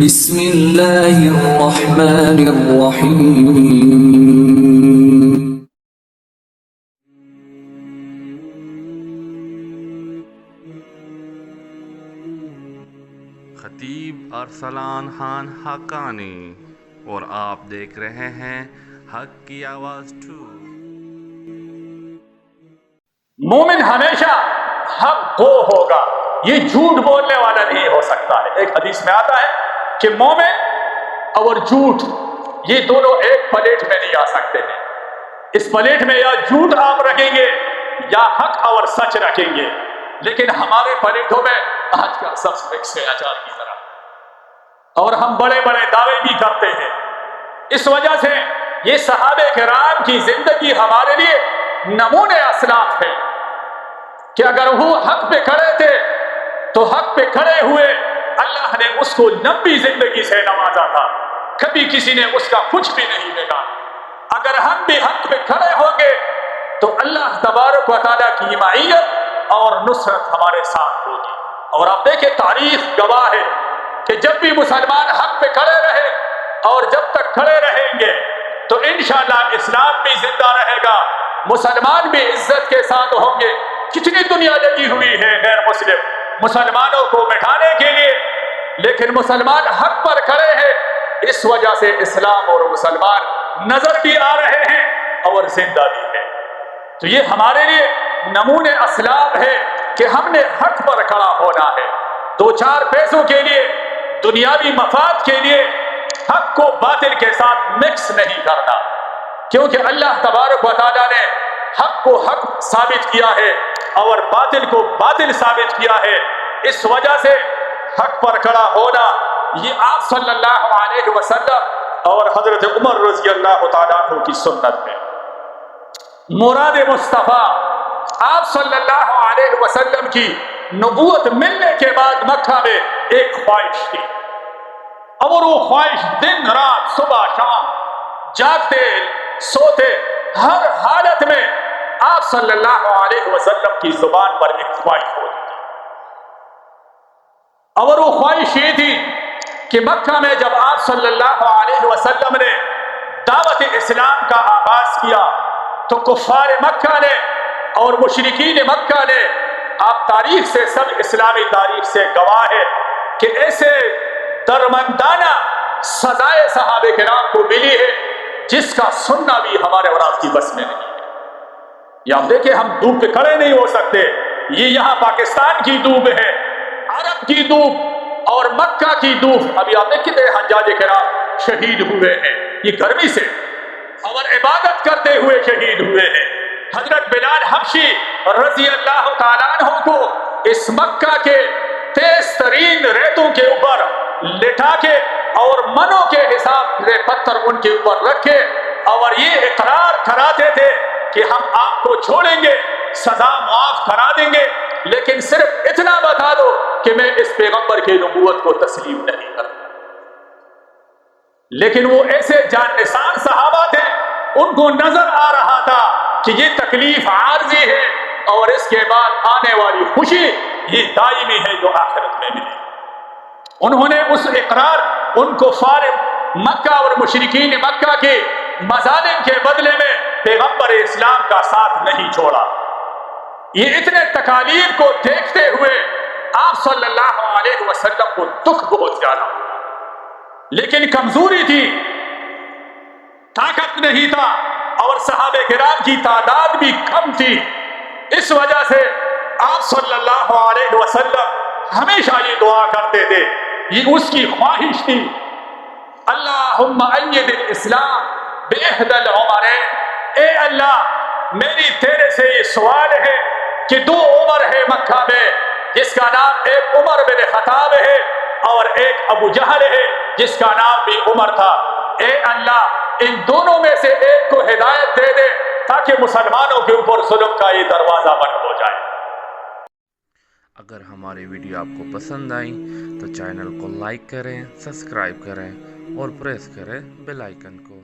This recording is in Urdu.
بسم الله الرحمن الرحيم۔ خطیب ارسلان خان حقانی اور آپ دیکھ رہے ہیں حق کی آواز ٹو مومن ہمیشہ حق کو ہوگا یہ جھوٹ بولنے والا نہیں ہو سکتا ہے۔ ایک حدیث میں آتا ہے کہ مومن اور جھوٹ، یہ دونوں ایک پلیٹ میں نہیں آ سکتے ہیں۔ اس پلیٹ میں یا جھوٹ آپ رکھیں گے یا حق اور سچ رکھیں گے۔ لیکن ہمارے پلیٹوں میں آج کا سب مکس ہے اچار کی طرح۔ اور ہم بڑے بڑے دعوے بھی کرتے ہیں۔ اس وجہ سے یہ صحابہ کرام کی زندگی ہمارے لیے نمونے اسلاف ہے۔ کہ اگر وہ حق پہ کھڑے تھے تو حق پہ کھڑے ہوئے اللہ نے اس کو لمبی زندگی سے نوازا تھا۔ کبھی کسی نے اس کا کچھ بھی نہیں دیکھا۔ اگر ہم بھی حق پہ کھڑے ہوں گے، تو اللہ تبارک و تعالیٰ کی معیت اور نصرت ہمارے ساتھ ہوگی۔ اور آپ دیکھیں، تاریخ گواہ ہے کہ جب بھی مسلمان حق پہ کھڑے رہے اور جب تک کھڑے رہیں گے، تو انشاءاللہ اسلام بھی زندہ رہے گا۔ مسلمان بھی عزت کے ساتھ ہوں گے۔ کتنی دنیا لگی ہوئی ہے، غیر مسلم۔ مسلمانوں کو مٹھانے کے لیے۔ لیکن مسلمان حق پر کھڑے ہیں۔ اس وجہ سے اسلام اور مسلمان نظر بھی آ رہے ہیں اور زندہ بھی ہے تو یہ ہمارے لیے نمونے اسلام ہے کہ ہم نے حق پر کھڑا ہونا ہے۔ دو چار پیسوں کے لیے، دنیاوی مفاد کے لیے حق کو باطل کے ساتھ مکس نہیں کرنا۔ کیونکہ اللہ تبارک و تعالیٰ نے حق کو حق ثابت کیا ہے اور باطل کو باطل ثابت کیا ہے۔ اس وجہ سے حق پر کھڑا ہونا، یہ آپ صلی اللہ علیہ وسلم اور حضرت عمر رضی اللہ تعالیٰ عنہ کی سنت ہے۔ مراد مصطفیٰ، آپ صلی اللہ علیہ وسلم کی نبوت ملنے کے بعد مکہ میں ایک خواہش تھی۔ اور وہ خواہش دن، رات، صبح، شام، جاگتے سوتے ہر حالت میں آپ صلی اللہ علیہ وسلم کی زبان پر ایک خواہش ہوتی تھی۔ اور وہ خواہش یہ تھی کہ مکہ میں جب آپ صلی اللہ علیہ وسلم نے دعوت اسلام کا آغاز کیا، تو کفار مکہ نے اور مشرقین مکہ نے آپ تاریخ سے، سب اسلامی تاریخ سے گواہ ہے کہ ایسے درمندانہ سزائے صحابہ کرام کو ملی ہے۔ جس کا سننا بھی ہمارے اور آپ کی بس میں نہیں۔ ہے یا دیکھیں، ہم دھوپ پہ کھڑے نہیں ہو سکتے۔ یہ یہاں پاکستان کی دھوپ ہے، عرب کی دھوپ اور مکہ کی دھوپ۔ ابھی آپ دیکھتے حجاج کرام شہید ہوئے ہیں۔ یہ گرمی سے اور عبادت کرتے ہوئے شہید ہوئے ہیں۔ حضرت بلال حبشی رضی اللہ تعالیٰ عنہ کو اس مکہ کے تیز ترین ریتوں کے اوپر لٹا کے اور منوں کے حساب سے پتھر ان کے اوپر رکھے۔ اور یہ اقرار کراتے تھے کہ ہم آپ کو چھوڑیں گے، سزا معاف کرا دیں گے۔ لیکن صرف اتنا بتا دو کہ میں اس پیغمبر کی نبوت کو تسلیم نہیں کرتا لیکن وہ ایسے جان نثار صحابہ تھے، ان کو نظر آ رہا تھا کہ یہ تکلیف عارضی ہے اور اس کے بعد آنے والی خوشی یہ دائمی ہے جو آخرت میں ملے۔ انہوں نے اس اقرار ان کو فارغ مکہ اور مشرقین مکہ کے مظالم کے بدلے میں پیغمبر اسلام کا ساتھ نہیں چھوڑا۔ یہ اتنے تکالیف کو دیکھتے ہوئے آپ صلی اللہ علیہ وسلم کو دکھ بہت زیادہ لیکن کمزوری تھی، طاقت نہیں تھا اور صحابہ کرام کی تعداد بھی کم تھی۔ اس وجہ سے آپ صلی اللہ علیہ وسلم ہمیشہ یہ دعا کرتے تھے۔ یہ اس کی خواہش تھی اللہم اید الاسلام بےحد العمر. اے اللہ، میری تیرے سے یہ سوال ہے کہ دو عمر ہے مکہ میں، جس کا نام ایک عمر بن خطاب ہے اور ایک ابو جہل ہے، جس کا نام بھی عمر تھا۔ اے اللہ، ان دونوں میں سے ایک کو ہدایت دے دے تاکہ مسلمانوں کے اوپر ظلم کا یہ دروازہ بند ہو۔ اگر ہماری ویڈیو آپ کو پسند آئی تو چینل کو لائک کریں، سبسکرائب کریں اور پریس کریں بیل آئیکن کو۔